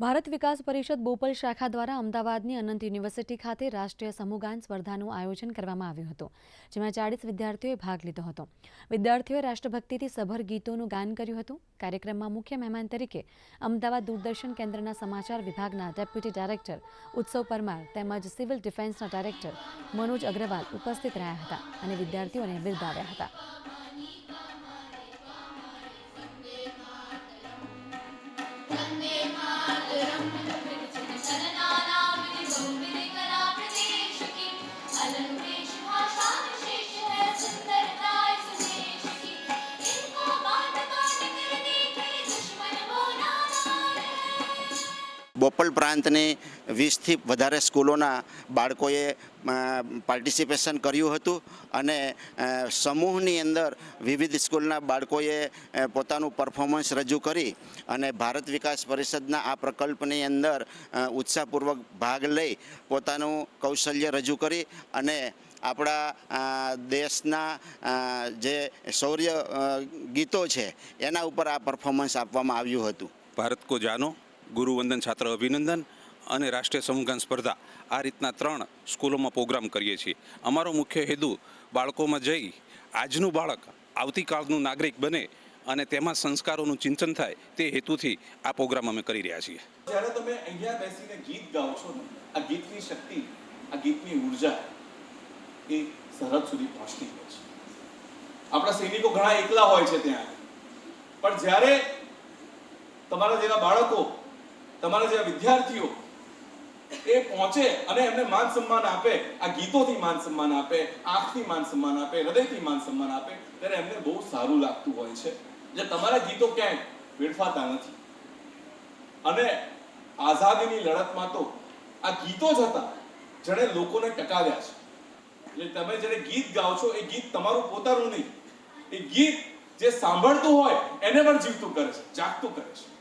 ભારત વિકાસ પરિષદ બોપલ શાખા દ્વારા અમદાવાદની અનંત યુનિવર્સિટી ખાતે રાષ્ટ્રીય સમૂહગાન સ્પર્ધાનું આયોજન કરવામાં આવ્યું હતું, જેમાં ચાળીસ વિદ્યાર્થીઓએ ભાગ લીધો હતો. વિદ્યાર્થીઓએ રાષ્ટ્રભક્તિથી સભર ગીતોનું ગાન કર્યું હતું. કાર્યક્રમમાં મુખ્ય મહેમાન તરીકે અમદાવાદ દૂરદર્શન કેન્દ્રના સમાચાર વિભાગના ડેપ્યુટી ડાયરેક્ટર ઉત્સવ પરમાર તેમજ સિવિલ ડિફેન્સના ડાયરેક્ટર મનોજ અગ્રવાલ ઉપસ્થિત રહ્યા હતા અને વિદ્યાર્થીઓને બિરદાવ્યા હતા. બોપલ પ્રાંતની વીસથી વધારે સ્કૂલોના બાળકોએ પાર્ટિસિપેશન કર્યું હતું અને સમૂહની અંદર વિવિધ સ્કૂલના બાળકોએ પોતાનું પરફોર્મન્સ રજૂ કરી અને ભારત વિકાસ પરિષદના આ પ્રકલ્પની અંદર ઉત્સાહપૂર્વક ભાગ લઈ પોતાનું કૌશલ્ય રજૂ કરી અને આપણા દેશના જે શૌર્ય ગીતો છે, એના ઉપર આ પરફોર્મન્સ આપવામાં આવ્યું હતું. ભારત કો જાનો. ગુરુવંદન છાત્ર અભિનંદન અને રાષ્ટ્રીય સમૂહગાન સ્પર્ધા આ રીતના ત્રણ સ્કૂલોમાં પ્રોગ્રામ કરીએ છીએ. અમારો મુખ્ય હેતુ બાળકોમાં જઈ આજનું બાળક આવતીકાલનું નાગરિક બને અને તેમાં સંસ્કારોનું ચિંતન થાય તે હેતુથી આ પ્રોગ્રામ અમે કરી રહ્યા છીએ. જ્યારે તમે અહીંયા બેસીને ગીત ગાઓ છો ને, આ ગીતની શક્તિ, આ ગીતની ઊર્જા એ સરહદ સુધી પહોંચતી હોય છે. આપણા સૈનિકો ઘણા એકલા હોય છે ત્યાં. પણ જ્યારે તમારા જેવા બાળકો તમારા જેવા વિદ્યાર્થીઓ એ પહોંચે અને એમને માન સન્માન આપે, આ ગીતોથી માન સન્માન આપે, આંખથી માન સન્માન આપે, હૃદયથી માન સન્માન આપે, ત્યારે એમને બહુ સારું લાગતું હોય છે. જે તમારા ગીતો ક્યાંય વેડફાતા નથી. અને આઝાદીની લડતમાં તો આ ગીતો જ હતા, જેણે લોકોને ટકાવ્યા છે. એટલે તમે જેને ગીત ગાઓ છો, એ ગીત તમારું પોતાનું નહીં. એ ગીત જે સાંભળતું હોય, એને પણ જીવતું કરે છે, જાગતું કરે છે.